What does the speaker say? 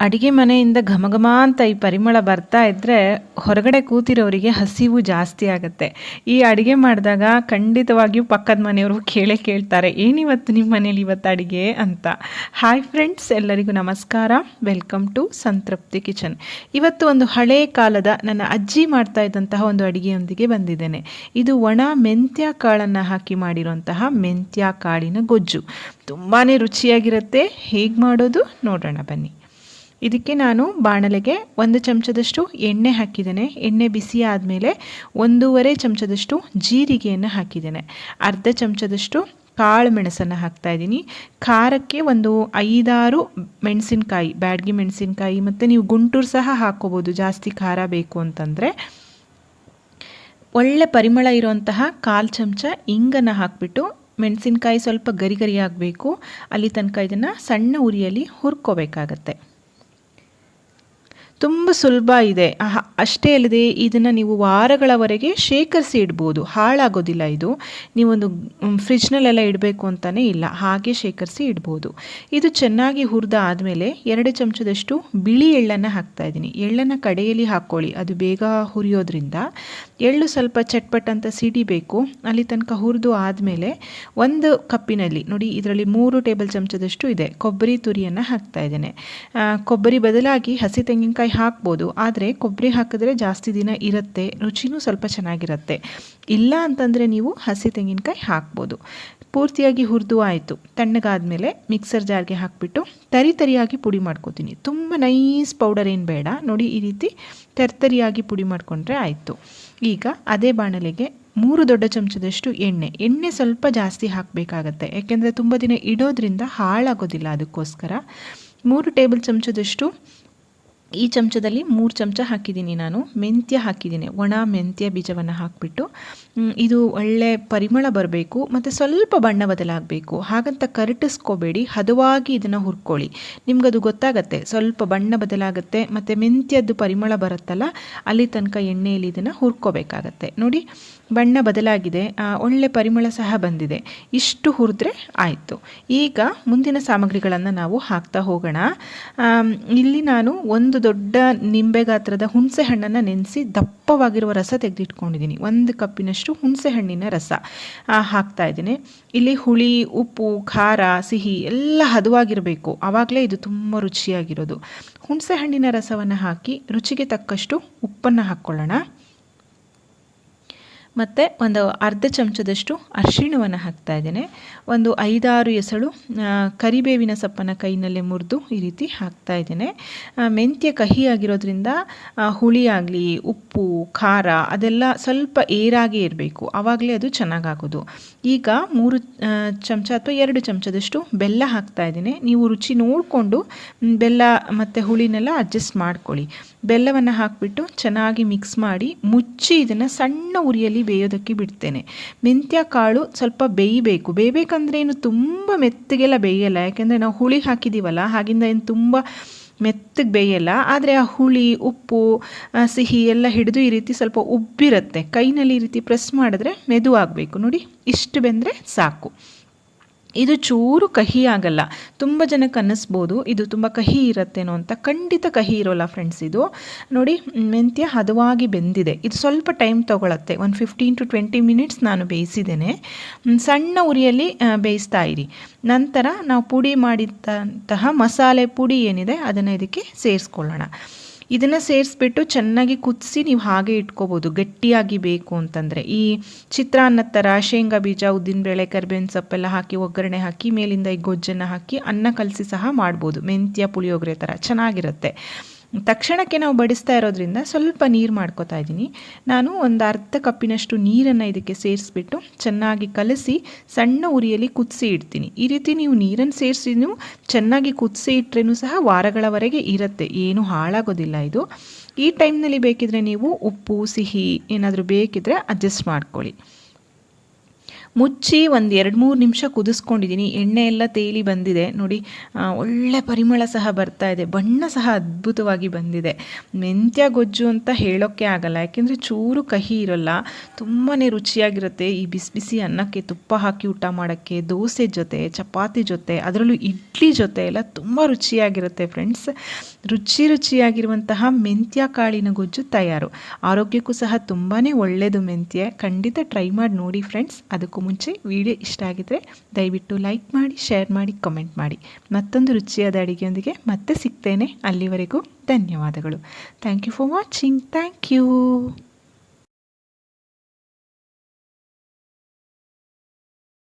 ಅಡಿಗೆ ಮನೆಯಿಂದ ಘಮ ಘಮ ಅಂತ ಈ ಪರಿಮಳ ಬರ್ತಾ ಇದ್ದರೆ ಹೊರಗಡೆ ಕೂತಿರೋರಿಗೆ ಹಸಿವು ಜಾಸ್ತಿ ಆಗುತ್ತೆ. ಈ ಅಡಿಗೆ ಮಾಡಿದಾಗ ಖಂಡಿತವಾಗಿಯೂ ಪಕ್ಕದ ಮನೆಯವರು ಕೇಳೇ ಕೇಳ್ತಾರೆ ಏನಿವತ್ತು ನಿಮ್ಮ ಮನೇಲಿ ಇವತ್ತು ಅಡಿಗೆ? ಅಂತ. ಹಾಯ್ ಫ್ರೆಂಡ್ಸ್ ಎಲ್ಲರಿಗೂ ನಮಸ್ಕಾರ. Welcome to Santrupti kitchen. ಇವತ್ತು ಒಂದು ಹಳೇ ಕಾಲದ ನನ್ನ ಅಜ್ಜಿ ಮಾಡ್ತಾ ಇದ್ದಂತಹ ಒಂದು ಅಡುಗೆಯೊಂದಿಗೆ ಬಂದಿದ್ದೇನೆ. ಇದು ಒಣ ಮೆಂತ್ಯ ಕಾಳನ್ನು ಹಾಕಿ ಮಾಡಿರುವಂತಹ ಮೆಂತ್ಯ ಕಾಳಿನ ಗೊಜ್ಜು. ತುಂಬಾ ರುಚಿಯಾಗಿರುತ್ತೆ. ಹೇಗೆ ಮಾಡೋದು? ನೋಡೋಣ ಬನ್ನಿ. ಇದಕ್ಕೆ ನಾನು ಬಾಣಲೆಗೆ ಒಂದು ಚಮಚದಷ್ಟು ಎಣ್ಣೆ ಹಾಕಿದ್ದೇನೆ. ಎಣ್ಣೆ ಬಿಸಿ ಆದಮೇಲೆ ಒಂದೂವರೆ ಚಮಚದಷ್ಟು ಜೀರಿಗೆಯನ್ನು ಹಾಕಿದ್ದೇನೆ. ಅರ್ಧ ಚಮಚದಷ್ಟು ಕಾಳು ಮೆಣಸನ್ನು ಹಾಕ್ತಾ ಇದ್ದೀನಿ. ಖಾರಕ್ಕೆ ಒಂದು ಐದಾರು ಮೆಣಸಿನಕಾಯಿ, ಬ್ಯಾಡ್ಗಿ ಮೆಣಸಿನಕಾಯಿ ಮತ್ತು ನೀವು ಗುಂಟೂರು ಸಹ ಹಾಕ್ಕೋಬೋದು ಜಾಸ್ತಿ ಖಾರ ಬೇಕು ಅಂತಂದರೆ. ಒಳ್ಳೆ ಪರಿಮಳ ಇರುವಂತಹ ಕಾಲು ಚಮಚ ಇಂಗನ್ನು ಹಾಕಿಬಿಟ್ಟು ಮೆಣಸಿನಕಾಯಿ ಸ್ವಲ್ಪ ಗರಿ ಗರಿ ಆಗಬೇಕು. ಅಲ್ಲಿ ತನಕ ಇದನ್ನು ಸಣ್ಣ ಉರಿಯಲ್ಲಿ ಹುರ್ಕೋಬೇಕಾಗತ್ತೆ. ತುಂಬ ಸುಲಭ ಇದೆ. ಅಷ್ಟೇ ಅಲ್ಲದೆ ಇದನ್ನು ನೀವು ವಾರಗಳವರೆಗೆ ಶೇಖರಿಸಿ ಇಡ್ಬೋದು. ಹಾಳಾಗೋದಿಲ್ಲ ಇದು. ನೀವೊಂದು ಫ್ರಿಜ್ನಲ್ಲೆಲ್ಲ ಇಡಬೇಕು ಅಂತಲೇ ಇಲ್ಲ. ಹಾಗೆ ಶೇಖರಿಸಿ ಇಡ್ಬೋದು. ಇದು ಚೆನ್ನಾಗಿ ಹುರಿದ ಆದಮೇಲೆ ಎರಡು ಚಮಚದಷ್ಟು ಬಿಳಿ ಎಳ್ಳನ್ನು ಹಾಕ್ತಾ ಇದ್ದೀನಿ. ಎಳ್ಳನ್ನು ಕಡೆಯಲ್ಲಿ ಹಾಕ್ಕೊಳ್ಳಿ. ಅದು ಬೇಗ ಹುರಿಯೋದ್ರಿಂದ. ಎಳ್ಳು ಸ್ವಲ್ಪ ಚಟ್ಪಟ್ ಅಂತ ಸಿಡಿಬೇಕು ಅಲ್ಲಿ ತನಕ ಹುರಿದು ಆದಮೇಲೆ ಒಂದು ಕಪ್ಪಿನಲ್ಲಿ, ನೋಡಿ ಇದರಲ್ಲಿ ಮೂರು ಟೇಬಲ್ ಚಮಚದಷ್ಟು ಇದೆ. ಕೊಬ್ಬರಿ ತುರಿಯನ್ನು ಹಾಕ್ತಾ ಇದ್ದೇನೆ. ಕೊಬ್ಬರಿ ಬದಲಾಗಿ ಹಸಿ ತೆಂಗಿನಕಾಯಿ ಹಾಕ್ಬೋದು. ಆದರೆ ಕೊಬ್ಬರಿ ಹಾಕಿದ್ರೆ ಜಾಸ್ತಿ ದಿನ ಇರುತ್ತೆ, ರುಚಿನೂ ಸ್ವಲ್ಪ ಚೆನ್ನಾಗಿರುತ್ತೆ. ಇಲ್ಲ ಅಂತಂದರೆ ನೀವು ಹಸಿ ತೆಂಗಿನಕಾಯಿ ಹಾಕ್ಬೋದು. ಪೂರ್ತಿಯಾಗಿ ಹುರಿದು ಆಯಿತು. ತಣ್ಣಗಾದಮೇಲೆ ಮಿಕ್ಸರ್ ಜಾರ್ಗೆ ಹಾಕಿಬಿಟ್ಟು ತರಿ ತರಿಯಾಗಿ ಪುಡಿ ಮಾಡ್ಕೋತೀನಿ. ತುಂಬ ನೈಸ್ ಪೌಡರ್ ಏನು ಬೇಡ. ನೋಡಿ ಈ ರೀತಿ ತರ್ತರಿಯಾಗಿ ಪುಡಿ ಮಾಡಿಕೊಂಡ್ರೆ ಆಯಿತು. ಈಗ ಅದೇ ಬಾಣಲೆಗೆ ಮೂರು ದೊಡ್ಡ ಚಮಚದಷ್ಟು ಎಣ್ಣೆ. ಎಣ್ಣೆ ಸ್ವಲ್ಪ ಜಾಸ್ತಿ ಹಾಕಬೇಕಾಗತ್ತೆ. ಯಾಕೆಂದರೆ ತುಂಬ ದಿನ ಇಡೋದ್ರಿಂದ ಹಾಳಾಗೋದಿಲ್ಲ ಅದಕ್ಕೋಸ್ಕರ. ಮೂರು ಟೇಬಲ್ ಚಮಚದಷ್ಟು ಈ ಚಮಚದಲ್ಲಿ ಮೂರು ಚಮಚ ಹಾಕಿದ್ದೀನಿ ನಾನು. ಮೆಂತ್ಯ ಹಾಕಿದ್ದೀನಿ. ಒಣ ಮೆಂತ್ಯ ಬೀಜವನ್ನು ಹಾಕಿಬಿಟ್ಟು ಇದು ಒಳ್ಳೆ ಪರಿಮಳ ಬರಬೇಕು ಮತ್ತು ಸ್ವಲ್ಪ ಬಣ್ಣ ಬದಲಾಗಬೇಕು ಹಾಗಂತ ಕರಟಿಸ್ಕೋಬೇಡಿ. ಹದವಾಗಿ ಇದನ್ನು ಹುರ್ಕೊಳ್ಳಿ. ನಿಮ್ಗದು ಗೊತ್ತಾಗತ್ತೆ. ಸ್ವಲ್ಪ ಬಣ್ಣ ಬದಲಾಗುತ್ತೆ ಮತ್ತು ಮೆಂತ್ಯದ್ದು ಪರಿಮಳ ಬರುತ್ತಲ್ಲ, ಅಲ್ಲಿ ತನಕ ಎಣ್ಣೆಯಲ್ಲಿ ಇದನ್ನು ಹುರ್ಕೋಬೇಕಾಗತ್ತೆ. ನೋಡಿ, ಬಣ್ಣ ಬದಲಾಗಿದೆ. ಒಳ್ಳೆ ಪರಿಮಳ ಸಹ ಬಂದಿದೆ. ಇಷ್ಟು ಹುರಿದ್ರೆ ಆಯಿತು. ಈಗ ಮುಂದಿನ ಸಾಮಗ್ರಿಗಳನ್ನು ನಾವು ಹಾಕ್ತಾ ಹೋಗೋಣ. ಇಲ್ಲಿ ನಾನು ಒಂದು ದೊಡ್ಡ ನಿಂಬೆ ಗಾತ್ರದ ಹುಣಸೆ ಹಣ್ಣನ್ನು ನೆನೆಸಿ ದಪ್ಪವಾಗಿರುವ ರಸ ತೆಗೆದಿಟ್ಕೊಂಡಿದ್ದೀನಿ. ಒಂದು ಕಪ್ಪಿನಷ್ಟು ಹುಣಸೆ ಹಣ್ಣಿನ ರಸ ಹಾಕ್ತಾ ಇದ್ದೀನಿ. ಇಲ್ಲಿ ಹುಳಿ, ಉಪ್ಪು, ಖಾರ, ಸಿಹಿ ಎಲ್ಲ ಹದವಾಗಿರಬೇಕು. ಆವಾಗಲೇ ಇದು ತುಂಬ ರುಚಿಯಾಗಿರೋದು. ಹುಣಸೆ ಹಣ್ಣಿನ ರಸವನ್ನು ಹಾಕಿ ರುಚಿಗೆ ತಕ್ಕಷ್ಟು ಉಪ್ಪನ್ನು ಹಾಕ್ಕೊಳ್ಳೋಣ. ಮತ್ತು ಒಂದು ಅರ್ಧ ಚಮಚದಷ್ಟು ಅರಿಶಿಣವನ್ನು ಹಾಕ್ತಾ ಇದ್ದೇನೆ. ಒಂದು ಐದಾರು ಎಸಳು ಕರಿಬೇವಿನ ಸೊಪ್ಪನ್ನು ಕೈನಲ್ಲೇ ಮುರಿದು ಈ ರೀತಿ ಹಾಕ್ತಾ ಇದ್ದೇನೆ. ಮೆಂತ್ಯ ಕಹಿ ಆಗಿರೋದ್ರಿಂದ ಹುಳಿ ಆಗಲಿ, ಉಪ್ಪು, ಖಾರ ಅದೆಲ್ಲ ಸ್ವಲ್ಪ ಏರಾಗೇ ಇರಬೇಕು. ಆವಾಗಲೇ ಅದು ಚೆನ್ನಾಗಾಗೋದು. ಈಗ ಮೂರು ಚಮಚ ಅಥವಾ ಎರಡು ಚಮಚದಷ್ಟು ಬೆಲ್ಲ ಹಾಕ್ತಾ ಇದ್ದೀನಿ. ನೀವು ರುಚಿ ನೋಡಿಕೊಂಡು ಬೆಲ್ಲ ಮತ್ತು ಹುಳಿನೆಲ್ಲ ಅಡ್ಜಸ್ಟ್ ಮಾಡ್ಕೊಳ್ಳಿ. ಬೆಲ್ಲವನ್ನು ಹಾಕಿಬಿಟ್ಟು ಚೆನ್ನಾಗಿ ಮಿಕ್ಸ್ ಮಾಡಿ ಮುಚ್ಚಿ ಇದನ್ನು ಸಣ್ಣ ಉರಿಯಲ್ಲಿ ಬೇಯೋದಕ್ಕೆ ಬಿಡ್ತೇನೆ. ಮೆಂತ್ಯ ಕಾಳು ಸ್ವಲ್ಪ ಬೇಯಬೇಕು. ಬೇಯಬೇಕಂದ್ರೆ ಏನು ತುಂಬ ಮೆತ್ತಗೆಲ್ಲ ಬೇಯಲ್ಲ. ಯಾಕೆಂದರೆ ನಾವು ಹುಳಿ ಹಾಕಿದ್ದೀವಲ್ಲ ಹಾಗಿಂದ ಏನು ತುಂಬ ಮೆತ್ತಗೆ ಬೇಯಲ್ಲ. ಆದರೆ ಆ ಹುಳಿ, ಉಪ್ಪು ಸಿಹಿ ಎಲ್ಲ ಹಿಡಿದು ಈ ರೀತಿ ಸ್ವಲ್ಪ ಉಬ್ಬಿರುತ್ತೆ. ಕೈನಲ್ಲಿ ಈ ರೀತಿ ಪ್ರೆಸ್ ಮಾಡಿದ್ರೆ ಮೆದು ಆಗಬೇಕು ನೋಡಿ, ಇಷ್ಟು ಬೆಂದರೆ ಸಾಕು. ಇದು ಚೂರು ಕಹಿ ಆಗಲ್ಲ. ತುಂಬ ಜನಕ್ಕೆ ಅನ್ನಿಸ್ಬೋದು, ಇದು ತುಂಬ ಕಹಿ ಇರತ್ತೇನೋ ಅಂತ. ಖಂಡಿತ ಕಹಿ ಇರೋಲ್ಲ ಫ್ರೆಂಡ್ಸ್ ಇದು. ನೋಡಿ, ಮೆಂತ್ಯ ಹದವಾಗಿ ಬೆಂದಿದೆ. ಇದು ಸ್ವಲ್ಪ ಟೈಮ್ ತೊಗೊಳತ್ತೆ. ಒಂದು ಫಿಫ್ಟೀನ್ ಟು ಟ್ವೆಂಟಿ ಮಿನಿಟ್ಸ್ ನಾನು ಬೇಯಿಸಿದ್ದೇನೆ. ಸಣ್ಣ ಉರಿಯಲ್ಲಿ ಬೇಯಿಸ್ತಾ ಇರಿ. ನಂತರ ನಾವು ಪುಡಿ ಮಾಡಿದಂತಹ ಮಸಾಲೆ ಪುಡಿ ಏನಿದೆ, ಅದನ್ನು ಇದಕ್ಕೆ ಸೇರಿಸ್ಕೊಳ್ಳೋಣ. ಇದನ್ನು ಸೇರಿಸ್ಬಿಟ್ಟು ಚೆನ್ನಾಗಿ ಕುದಿಸಿ ನೀವು ಹಾಗೆ ಇಟ್ಕೋಬೋದು. ಗಟ್ಟಿಯಾಗಿ ಬೇಕು ಅಂತಂದರೆ. ಈ ಚಿತ್ರಾನ್ನದ ಥರ ಶೇಂಗಾ ಬೀಜ ಉದ್ದಿನಬೇಳೆ ಕರಿಬೇವಿನ ಸೊಪ್ಪೆಲ್ಲ ಹಾಕಿ, ಒಗ್ಗರಣೆ ಹಾಕಿ, ಮೇಲಿಂದ ಈ ಗೊಜ್ಜನ್ನು ಹಾಕಿ, ಅನ್ನ ಕಲಸಿ ಸಹ ಮಾಡ್ಬೋದು. ಮೆಂತ್ಯ, ಪುಳಿಯೋಗರೆ ಥರ ಚೆನ್ನಾಗಿರುತ್ತೆ. ತಕ್ಷಣಕ್ಕೆ ನಾವು ಬಡಿಸ್ತಾ ಇರೋದ್ರಿಂದ ಸ್ವಲ್ಪ ನೀರು ಮಾಡ್ಕೋತಾ ಇದ್ದೀನಿ. ನಾನು ಒಂದು ಅರ್ಧ ಕಪ್ಪಿನಷ್ಟು ನೀರನ್ನು ಇದಕ್ಕೆ ಸೇರಿಸ್ಬಿಟ್ಟು ಚೆನ್ನಾಗಿ ಕಲಸಿ ಸಣ್ಣ ಉರಿಯಲ್ಲಿ ಕುದಿಸಿ ಇಡ್ತೀನಿ. ಈ ರೀತಿ ನೀವು ನೀರನ್ನು ಸೇರಿಸಿ ಚೆನ್ನಾಗಿ ಕುದಿಸಿ ಇಟ್ಟರೇನು ಸಹ ವಾರಗಳವರೆಗೆ ಇರುತ್ತೆ. ಏನು ಹಾಳಾಗೋದಿಲ್ಲ ಇದು. ಈ ಟೈಮ್ನಲ್ಲಿ ಬೇಕಿದ್ರೆ ನೀವು ಉಪ್ಪು, ಸಿಹಿ ಏನಾದರೂ ಬೇಕಿದ್ರೆ ಅಡ್ಜಸ್ಟ್ ಮಾಡ್ಕೊಳ್ಳಿ. ಮುಚ್ಚಿ ಒಂದು ಎರಡು ಮೂರು ನಿಮಿಷ ಕುದಿಸ್ಕೊಂಡಿದ್ದೀನಿ ಎಣ್ಣೆ ಎಲ್ಲ ತೇಲಿ ಬಂದಿದೆ. ನೋಡಿ ಒಳ್ಳೆ ಪರಿಮಳ ಸಹ ಬರ್ತಾ ಇದೆ. ಬಣ್ಣ ಸಹ ಅದ್ಭುತವಾಗಿ ಬಂದಿದೆ. ಮೆಂತ್ಯ ಗೊಜ್ಜು ಅಂತ ಹೇಳೋಕ್ಕೆ ಆಗಲ್ಲ. ಯಾಕೆಂದರೆ ಚೂರು ಕಹಿ ಇರಲ್ಲ. ತುಂಬಾ ರುಚಿಯಾಗಿರುತ್ತೆ ಈ ಬಿಸಿ ಬಿಸಿ ಅನ್ನಕ್ಕೆ ತುಪ್ಪ ಹಾಕಿ ಊಟ ಮಾಡೋಕ್ಕೆ, ದೋಸೆ ಜೊತೆ, ಚಪಾತಿ ಜೊತೆ, ಅದರಲ್ಲೂ ಇಡ್ಲಿ ಜೊತೆ ಎಲ್ಲ ತುಂಬ ರುಚಿಯಾಗಿರುತ್ತೆ ಫ್ರೆಂಡ್ಸ್. ರುಚಿ ರುಚಿಯಾಗಿರುವಂತಹ ಮೆಂತ್ಯ ಕಾಳಿನ ಗೊಜ್ಜು ತಯಾರು. ಆರೋಗ್ಯಕ್ಕೂ ಸಹ ತುಂಬಾ ಒಳ್ಳೆಯದು ಮೆಂತ್ಯೆ. ಖಂಡಿತ ಟ್ರೈ ಮಾಡಿ ನೋಡಿ ಫ್ರೆಂಡ್ಸ್. ಅದಕ್ಕೂ ಮುಂಚೆ ವಿಡಿಯೋ ಇಷ್ಟ ಆಗಿದ್ರೆ ದಯವಿಟ್ಟು ಲೈಕ್ ಮಾಡಿ, ಶೇರ್ ಮಾಡಿ, ಕಮೆಂಟ್ ಮಾಡಿ. ಮತ್ತೊಂದು ರುಚಿಯಾದ ಅಡಿಗೆಯೊಂದಿಗೆ ಮತ್ತೆ ಸಿಗ್ತೇನೆ. ಅಲ್ಲಿವರೆಗೂ ಧನ್ಯವಾದಗಳು. Thank you for watching. Thank you.